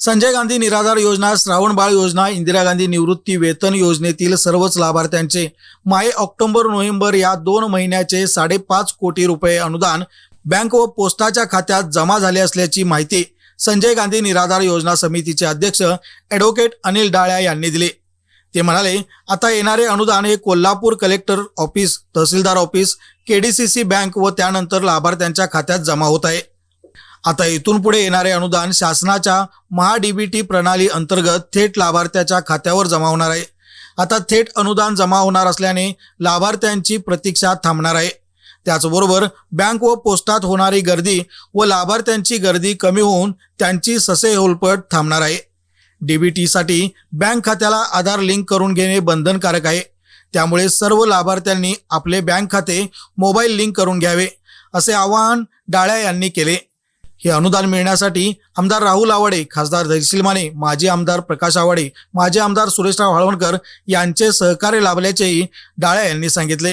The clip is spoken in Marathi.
संजय गांधी निराधार योजना श्रावण बाळ योजना इंदिरा गांधी निवृत्ती वेतन योजनेतील सर्वच लाभार्थ्यांचे माय ऑक्टोबर नोव्हेंबर या दोन महिन्याचे साडेपाच कोटी रुपये अनुदान बँक व पोस्टाच्या खात्यात जमा झाले असल्याची माहिती संजय गांधी निराधार योजना समितीचे अध्यक्ष ॲडव्होकेट अनिल डाळ्या यांनी दिली. ते म्हणाले आता येणारे अनुदान हे कोल्हापूर कलेक्टर ऑफिस तहसीलदार ऑफिस केडीसीसी बँक व त्यानंतर लाभार्थ्यांच्या खात्यात जमा होत आहे. आता इथून पुढे येणारे अनुदान शासनाच्या महाडीबीटी प्रणाली अंतर्गत थेट लाभार्थ्याच्या खात्यावर जमा होणार आहे. आता थेट अनुदान जमा होणार असल्याने लाभार्थ्यांची प्रतीक्षा थांबणार आहे. त्याचबरोबर बँक व पोस्टात होणारी गर्दी व लाभार्थ्यांची गर्दी कमी होऊन त्यांची ससे होलपट थांबणार आहे. डीबीटीसाठी बँक खात्याला आधार लिंक करून घेणे बंधनकारक आहे. त्यामुळे सर्व लाभार्थ्यांनी आपले बँक खाते मोबाईल लिंक करून घ्यावे असे आवाहन डाळ्या यांनी केले. हे अनुदान मिळण्यासाठी आमदार राहुल आवाडे खासदार धैर्यशील माने माजी आमदार प्रकाश आवाडे माजी आमदार सुरेशराव हळवणकर यांचे सहकार्य लाभल्याचेही डाळे यांनी सांगितले.